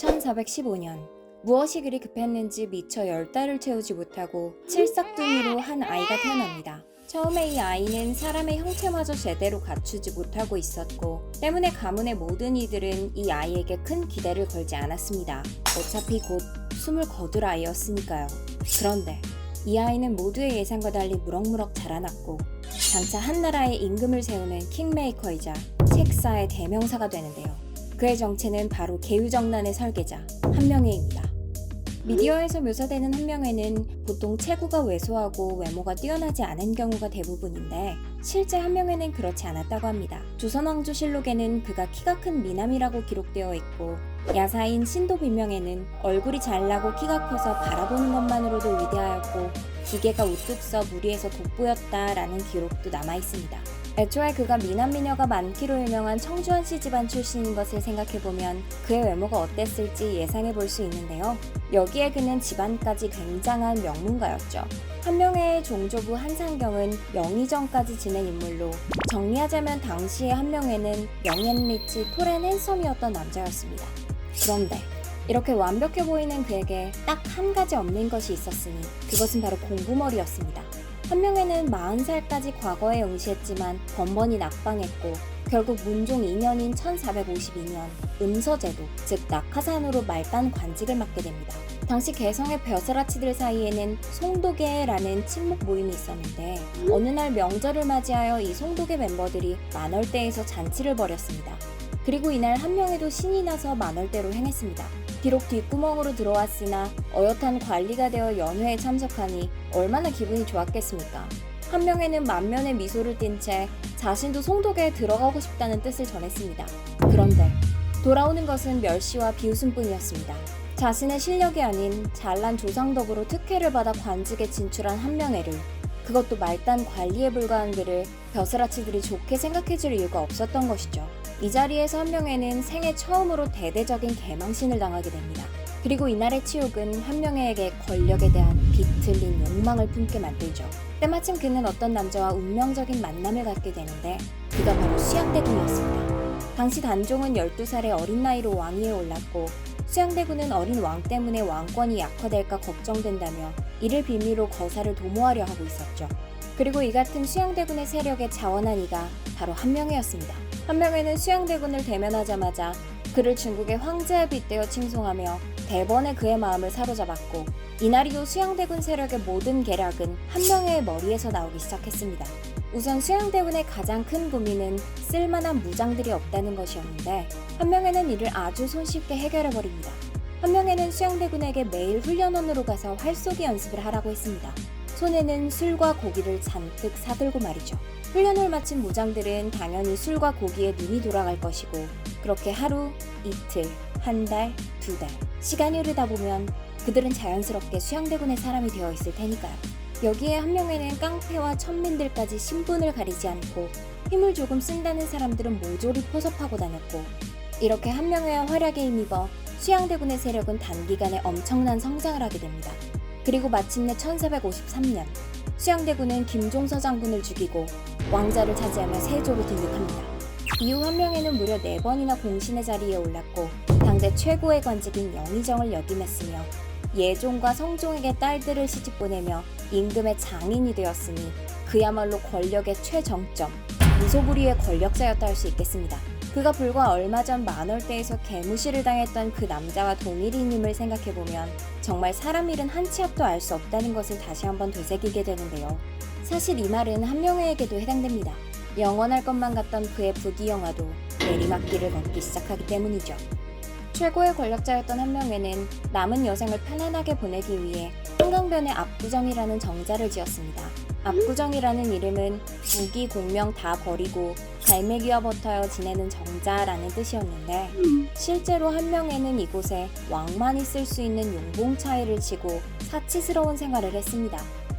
1415년 무엇이 그리 급했는지 미처 열 달을 채우지 못하고 칠삭둥이로 한 아이가 태어납니다. 처음에 이 아이는 사람의 형체마저 제대로 갖추지 못하고 있었고 때문에 가문의 모든 이들은 이 아이에게 큰 기대를 걸지 않았습니다. 어차피 곧 숨을 거둘 아이였으니까요. 그런데 이 아이는 모두의 예상과 달리 무럭무럭 자라났고 장차 한 나라의 임금을 세우는 킹메이커이자 책사의 대명사가 되는데요. 그의 정체는 바로 개유정난의 설계자 한명회입니다. 미디어에서 묘사되는 한명회는 보통 체구가 왜소하고 외모가 뛰어나지 않은 경우가 대부분인데 실제 한명회는 그렇지 않았다고 합니다. 조선왕조실록에는 그가 키가 큰 미남이라고 기록되어 있고 야사인 신도비명에는 얼굴이 잘나고 키가 커서 바라보는 것만으로도 위대하였고 기계가 우뚝 서 무리에서 돋보였다라는 기록도 남아 있습니다. 애초에 그가 미남 미녀가 많기로 유명한 청주한 씨 집안 출신인 것을 생각해보면 그의 외모가 어땠을지 예상해 볼 수 있는데요. 여기에 그는 집안까지 굉장한 명문가였죠. 한명회의 종조부 한상경은 영의정까지 지낸 인물로 정리하자면 당시의 한명회는 영앤리치 토렌 핸섬이었던 남자였습니다. 그런데 이렇게 완벽해 보이는 그에게 딱 한 가지 없는 것이 있었으니 그것은 바로 공부머리였습니다. 한명회는 40살까지 과거에 응시했지만 번번이 낙방했고 결국 문종 2년인 1452년 음서제도 즉 낙하산으로 말단 관직을 맡게 됩니다. 당시 개성의 벼슬아치들 사이에는 송도계라는 친목 모임이 있었는데 어느 날 명절을 맞이하여 이 송도계 멤버들이 만월대에서 잔치를 벌였습니다. 그리고 이날 한명회도 신이 나서 만월대로 행했습니다. 비록 뒷구멍으로 들어왔으나 어엿한 관리가 되어 연회에 참석하니 얼마나 기분이 좋았겠습니까? 한명회는 만면의 미소를 띤 채 자신도 송독에 들어가고 싶다는 뜻을 전했습니다. 그런데 돌아오는 것은 멸시와 비웃음뿐이었습니다. 자신의 실력이 아닌 잘난 조상덕으로 특혜를 받아 관직에 진출한 한명회를 그것도 말단 관리에 불과한 그를 벼슬아치들이 좋게 생각해줄 이유가 없었던 것이죠. 이 자리에서 한명회는 생애 처음으로 대대적인 개망신을 당하게 됩니다. 그리고 이날의 치욕은 한명회에게 권력에 대한 비틀린 욕망을 품게 만들죠. 때마침 그는 어떤 남자와 운명적인 만남을 갖게 되는데 그가 바로 수양대군이었습니다. 당시 단종은 12살의 어린 나이로 왕위에 올랐고 수양대군은 어린 왕 때문에 왕권이 약화될까 걱정된다며 이를 빌미로 거사를 도모하려 하고 있었죠. 그리고 이 같은 수양대군의 세력에 자원한 이가 바로 한명회였습니다. 한명회는 수양대군을 대면하자마자 그를 중국의 황제에 빗대어 칭송하며 대번에 그의 마음을 사로잡았고 이날이도 수양대군 세력의 모든 계략은 한명회의 머리에서 나오기 시작했습니다. 우선 수양대군의 가장 큰 고민은 쓸만한 무장들이 없다는 것이었는데 한명회는 이를 아주 손쉽게 해결해버립니다. 한명회는 수양대군에게 매일 훈련원으로 가서 활쏘기 연습을 하라고 했습니다. 손에는 술과 고기를 잔뜩 사들고 말이죠. 훈련을 마친 무장들은 당연히 술과 고기에 눈이 돌아갈 것이고 그렇게 하루, 이틀, 한 달, 두 달 시간이 흐르다 보면 그들은 자연스럽게 수양대군의 사람이 되어 있을 테니까요. 여기에 한 명에는 깡패와 천민들까지 신분을 가리지 않고 힘을 조금 쓴다는 사람들은 모조리 포섭하고 다녔고 이렇게 한 명의 활약에 힘입어 수양대군의 세력은 단기간에 엄청난 성장을 하게 됩니다. 그리고 마침내 1453년 수양대군은 김종서 장군을 죽이고 왕자를 차지하며 세조로 등극합니다. 이후 한 명에는 무려 4번이나 공신의 자리에 올랐고 당대 최고의 관직인 영의정을 역임했으며 예종과 성종에게 딸들을 시집 보내며 임금의 장인이 되었으니 그야말로 권력의 최정점, 무소불위의 권력자였다 할 수 있겠습니다. 그가 불과 얼마 전 만월대에서 개무시를 당했던 그 남자와 동일인임을 생각해보면 정말 사람 일은 한 치 앞도 알 수 없다는 것을 다시 한번 되새기게 되는데요. 사실 이 말은 한명회에게도 해당됩니다. 영원할 것만 같던 그의 부귀영화도 내리막길을 걷기 시작하기 때문이죠. 최고의 권력자였던 한명회는 남은 여생을 편안하게 보내기 위해 한강변에 압구정이라는 정자를 지었습니다. 압구정이라는 이름은 무기 공명 다 버리고 갈매기와 버터여 지내는 정자라는 뜻이었는데 실제로 한명회는 이곳에 왕만 있을 수 있는 용봉 차이를 치고 사치스러운 생활을 했습니다.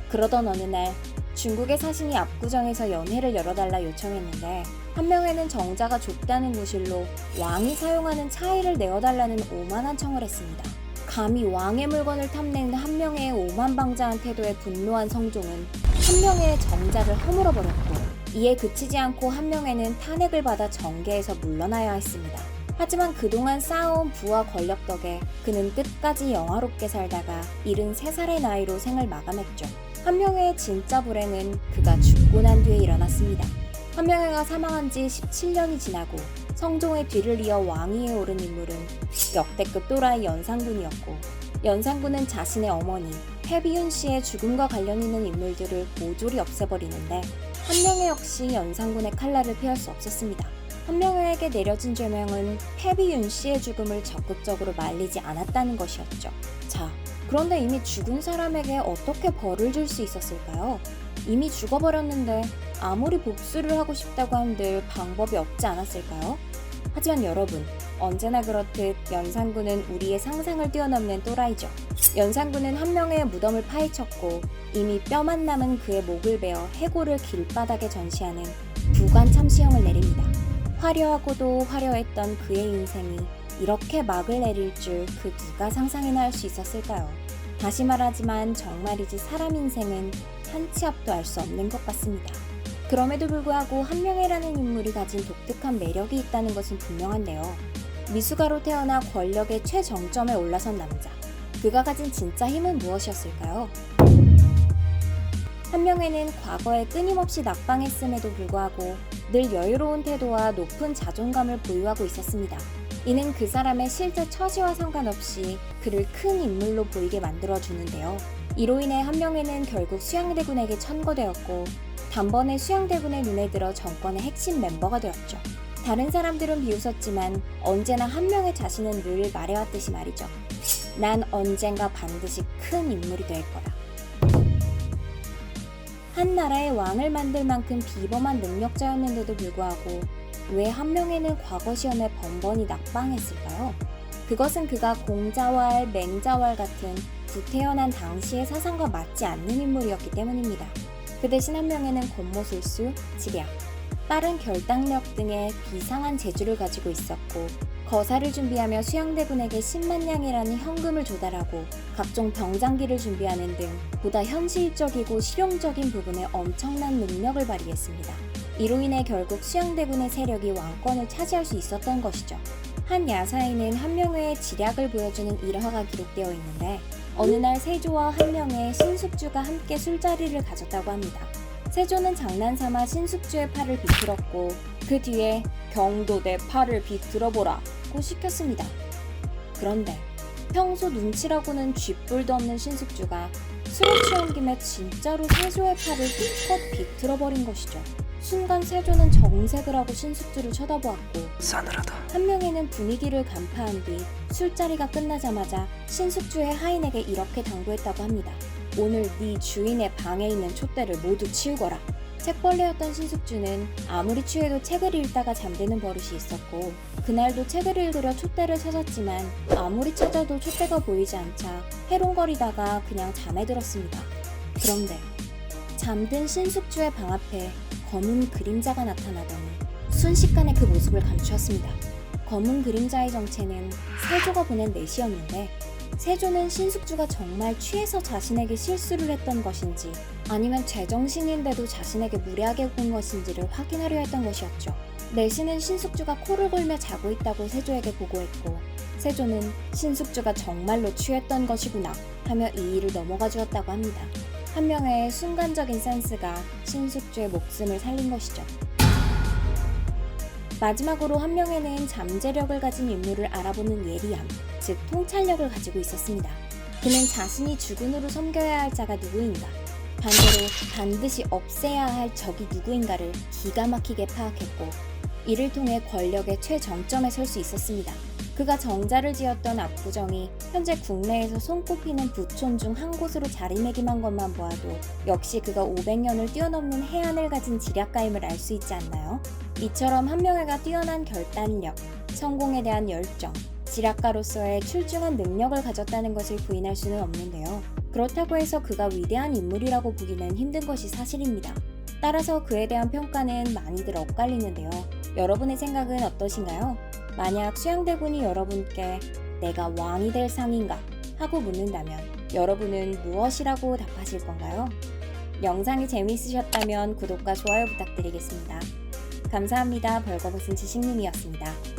그러던 어느 날 중국의 사신이 압구정에서 연회를 열어달라 요청했는데 한명회는 정자가 좁다는 구실로 왕이 사용하는 차이를 내어달라는 오만한 청을 했습니다. 감히 왕의 물건을 탐내는 한명회의 오만방자한 태도에 분노한 성종은 한명회의 정자를 허물어버렸고 이에 그치지 않고 한명회는 탄핵을 받아 정계에서 물러나야 했습니다. 하지만 그동안 쌓아온 부와 권력 덕에 그는 끝까지 영화롭게 살다가 73살의 나이로 생을 마감했죠. 한명회의 진짜 불행은 그가 죽고 난 뒤에 일어났습니다. 한명회가 사망한 지 17년이 지나고 성종의 뒤를 이어 왕위에 오른 인물은 역대급 또라이 연산군이었고 연산군은 자신의 어머니 패비윤 씨의 죽음과 관련 있는 인물들을 모조리 없애버리는데 한명회 역시 연산군의 칼날을 피할 수 없었습니다. 한명회에게 내려진 죄명은 패비윤 씨의 죽음을 적극적으로 말리지 않았다는 것이었죠. 자, 그런데 이미 죽은 사람에게 어떻게 벌을 줄 수 있었을까요? 이미 죽어버렸는데 아무리 복수를 하고 싶다고 한들 방법이 없지 않았을까요? 하지만 여러분, 언제나 그렇듯 연산군은 우리의 상상을 뛰어넘는 또라이죠. 연산군은 한 명의 무덤을 파헤쳤고 이미 뼈만 남은 그의 목을 베어 해골을 길바닥에 전시하는 부관 참시형을 내립니다. 화려하고도 화려했던 그의 인생이 이렇게 막을 내릴 줄 그 누가 상상이나 할 수 있었을까요? 다시 말하지만 정말이지 사람 인생은 한 치 앞도 알 수 없는 것 같습니다. 그럼에도 불구하고 한명회라는 인물이 가진 독특한 매력이 있다는 것은 분명한데요. 미숙아로 태어나 권력의 최정점에 올라선 남자. 그가 가진 진짜 힘은 무엇이었을까요? 한명회는 과거에 끊임없이 낙방했음에도 불구하고 늘 여유로운 태도와 높은 자존감을 보유하고 있었습니다. 이는 그 사람의 실제 처지와 상관없이 그를 큰 인물로 보이게 만들어 주는데요. 이로 인해 한명회는 결국 수양대군에게 천거되었고 단번에 수양대군의 눈에 들어 정권의 핵심 멤버가 되었죠. 다른 사람들은 비웃었지만 언제나 한 명의 자신은 늘 말해왔듯이 말이죠. 난 언젠가 반드시 큰 인물이 될 거다. 한 나라의 왕을 만들 만큼 비범한 능력자였는데도 불구하고 왜 한 명에는 과거 시험에 번번이 낙방했을까요? 그것은 그가 공자왈, 맹자왈 같은 구태어난 당시의 사상과 맞지 않는 인물이었기 때문입니다. 그 대신 한 명에는 권모술수, 지략, 빠른 결단력 등의 비상한 재주를 가지고 있었고 거사를 준비하며 수양대군에게 10만 냥이라는 현금을 조달하고 각종 병장기를 준비하는 등 보다 현실적이고 실용적인 부분에 엄청난 능력을 발휘했습니다. 이로 인해 결국 수양대군의 세력이 왕권을 차지할 수 있었던 것이죠. 한 야사에는 한명회의 지략을 보여주는 일화가 기록되어 있는데 어느 날 세조와 한명회 신숙주가 함께 술자리를 가졌다고 합니다. 세조는 장난삼아 신숙주의 팔을 비틀었고 그 뒤에 경도 내 팔을 비틀어보라 고 시켰습니다. 그런데 평소 눈치라고는 쥐뿔도 없는 신숙주가 술에 취한 김에 진짜로 세조의 팔을 힘껏 비틀어버린 것이죠. 순간 세조는 정색을 하고 신숙주를 쳐다보았고 싸늘하다. 한 명에는 분위기를 간파한 뒤 술자리가 끝나자마자 신숙주의 하인에게 이렇게 당부했다고 합니다. 오늘 네 주인의 방에 있는 촛대를 모두 치우거라. 책벌레였던 신숙주는 아무리 취해도 책을 읽다가 잠드는 버릇이 있었고 그날도 책을 읽으려 촛대를 찾았지만 아무리 찾아도 촛대가 보이지 않자 해롱거리다가 그냥 잠에 들었습니다. 그런데 잠든 신숙주의 방 앞에 검은 그림자가 나타나더니 순식간에 그 모습을 감추었습니다. 검은 그림자의 정체는 세조가 보낸 넷이었는데 세조는 신숙주가 정말 취해서 자신에게 실수를 했던 것인지 아니면 제정신인데도 자신에게 무례하게 군 것인지를 확인하려 했던 것이었죠. 내시는 신숙주가 코를 골며 자고 있다고 세조에게 보고했고 세조는 신숙주가 정말로 취했던 것이구나 하며 이 일을 넘어가 주었다고 합니다. 한 명의 순간적인 센스가 신숙주의 목숨을 살린 것이죠. 마지막으로 한 명에는 잠재력을 가진 인물을 알아보는 예리함, 즉 통찰력을 가지고 있었습니다. 그는 자신이 주군으로 섬겨야 할 자가 누구인가, 반대로 반드시 없애야 할 적이 누구인가를 기가 막히게 파악했고, 이를 통해 권력의 최정점에 설 수 있었습니다. 그가 정자를 지었던 압구정이 현재 국내에서 손꼽히는 부촌 중 한 곳으로 자리매김한 것만 보아도 역시 그가 500년을 뛰어넘는 해안을 가진 지략가임을 알 수 있지 않나요? 이처럼 한명회가 뛰어난 결단력, 성공에 대한 열정, 지략가로서의 출중한 능력을 가졌다는 것을 부인할 수는 없는데요. 그렇다고 해서 그가 위대한 인물이라고 보기는 힘든 것이 사실입니다. 따라서 그에 대한 평가는 많이들 엇갈리는데요. 여러분의 생각은 어떠신가요? 만약 수양대군이 여러분께 내가 왕이 될 상인가 하고 묻는다면 여러분은 무엇이라고 답하실 건가요? 영상이 재미있으셨다면 구독과 좋아요 부탁드리겠습니다. 감사합니다. 벌거벗은 지식님이었습니다.